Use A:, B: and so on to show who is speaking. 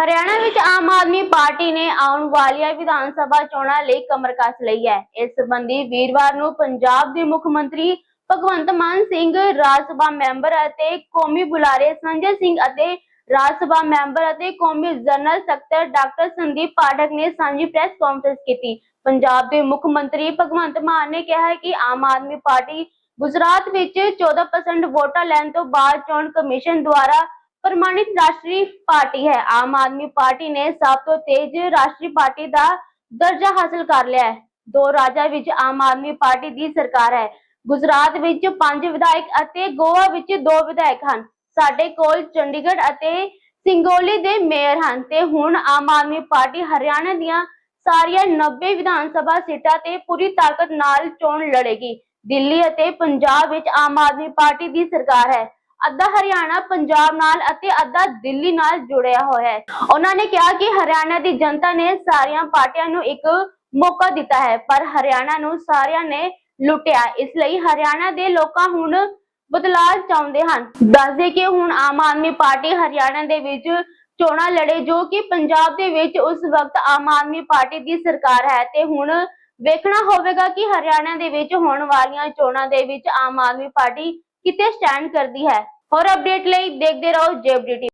A: ਹਰਿਆਣਾ ਵਿੱਚ ਆਮ ਆਦਮੀ ਪਾਰਟੀ ਨੇ ਆਉਣ ਵਾਲੀਆਂ ਵਿਧਾਨ ਸਭਾ ਚੋਣਾਂ ਲਈ ਕਮਰ ਕੱਸ ਲਈ ਹੈ। ਇਸ ਸੰਬੰਧੀ ਵੀਰਵਾਰ ਨੂੰ ਪੰਜਾਬ ਦੇ ਮੁੱਖ ਮੰਤਰੀ ਭਗਵੰਤ ਮਾਨ ਸਿੰਘ, ਰਾਜ ਸਭਾ ਮੈਂਬਰ ਅਤੇ ਕੌਮੀ ਬੁਲਾਰੇ ਸੰਜੇ ਸਿੰਘ ਅਤੇ ਰਾਜ ਸਭਾ ਮੈਂਬਰ ਅਤੇ ਕੌਮੀ ਜਨਰਲ ਸਕੱਤਰ ਡਾਕਟਰ ਸੰਦੀਪ ਪਾਠਕ ਨੇ ਸਾਂਝੀ ਪ੍ਰੈਸ ਕਾਨਫਰੰਸ ਕੀਤੀ। ਪੰਜਾਬ ਦੇ ਮੁੱਖ ਮੰਤਰੀ ਭਗਵੰਤ ਮਾਨ ਨੇ ਕਿਹਾ ਕਿ ਆਮ ਆਦਮੀ ਪਾਰਟੀ ਗੁਜਰਾਤ ਵਿੱਚ 14% ਵੋਟਾਂ ਲੈਣ ਤੋਂ ਬਾਅਦ ਚੋਣ ਕਮਿਸ਼ਨ ਦੁਆਰਾ ਪ੍ਰਮਾਣਿਤ ਰਾਸ਼ਟਰੀ ਪਾਰਟੀ ਹੈ। ਆਮ ਆਦਮੀ ਪਾਰਟੀ ਨੇ ਸਭ ਤੋਂ ਤੇਜ਼ ਰਾਸ਼ਟਰੀ ਪਾਰਟੀ ਦਾ ਦਰਜਾ ਹਾਸਲ ਕਰ ਲਿਆ ਹੈ। ਦੋ ਰਾਜਾਂ ਵਿੱਚ ਆਮ ਆਦਮੀ ਪਾਰਟੀ ਦੀ ਸਰਕਾਰ ਹੈ। ਗੁਜਰਾਤ ਵਿੱਚ ਪੰਜ ਵਿਧਾਇਕ ਅਤੇ ਗੋਆ ਵਿੱਚ ਦੋ ਵਿਧਾਇਕ ਹਨ। ਸਾਡੇ ਕੋਲ ਚੰਡੀਗੜ੍ਹ ਅਤੇ ਸਿੰਗੋਲੀ ਦੇ ਮੇਅਰ ਹਨ ਤੇ ਹੁਣ ਆਮ ਆਦਮੀ ਪਾਰਟੀ ਹਰਿਆਣਾ ਦੀਆਂ ਸਾਰੀਆਂ 90 ਵਿਧਾਨ ਸਭਾ ਸੀਟਾਂ ਤੇ ਪੂਰੀ ਤਾਕਤ ਨਾਲ ਚੋਣ ਲੜੇਗੀ। ਦਿੱਲੀ ਅਤੇ ਪੰਜਾਬ ਵਿੱਚ ਆਮ ਆਦਮੀ ਪਾਰਟੀ ਦੀ ਸਰਕਾਰ ਹੈ। ਅੱਧਾ ਹਰਿਆਣਾ, ਪੰਜਾਬ ਨਾਲ ਅਤੇ ਅੱਧਾ ਦਿੱਲੀ ਨਾਲ ਜੁੜਿਆ ਹੋਇਆ ਹੈ। ਉਹਨਾਂ ਨੇ ਕਿਹਾ ਕਿ ਹਰਿਆਣਾ ਦੀ ਜਨਤਾ ਨੇ ਸਾਰੀਆਂ ਪਾਰਟੀਆਂ ਨੂੰ ਇੱਕ ਮੌਕਾ ਦਿੱਤਾ ਹੈ, ਪਰ ਹਰਿਆਣਾ ਨੂੰ ਸਾਰਿਆਂ ਨੇ ਲੁੱਟਿਆ। ਇਸ ਲਈ ਹਰਿਆਣਾ ਦੇ ਲੋਕਾਂ ਹੁਣ ਬਦਲਾਅ ਚਾਹੁੰਦੇ ਹਨ। ਦੱਸਦੇ ਕਿ ਹੁਣ ਆਮ ਆਦਮੀ ਪਾਰਟੀ ਹਰਿਆਣਾ ਦੇ ਵਿੱਚ ਚੋਣਾਂ ਲੜੇ, ਜੋ ਕਿ ਪੰਜਾਬ ਦੇ ਵਿੱਚ ਉਸ ਵਕਤ ਆਮ ਆਦਮੀ ਪਾਰਟੀ ਦੀ ਸਰਕਾਰ ਹੈ, ਤੇ ਹੁਣ ਵੇਖਣਾ ਹੋਵੇਗਾ ਕਿ ਹਰਿਆਣਾ ਦੇ ਵਿੱਚ ਹੋਣ ਵਾਲੀਆਂ ਚੋਣਾਂ ਦੇ ਵਿੱਚ ਆਮ ਆਦਮੀ ਪਾਰਟੀ ਕਿਤੇ ਸਟੈਂਡ ਕਰਦੀ ਹੈ। ਹੋਰ ਅਪਡੇਟ ਲਈ ਦੇਖਦੇ ਰਹੋ ਜੇਬਡੀ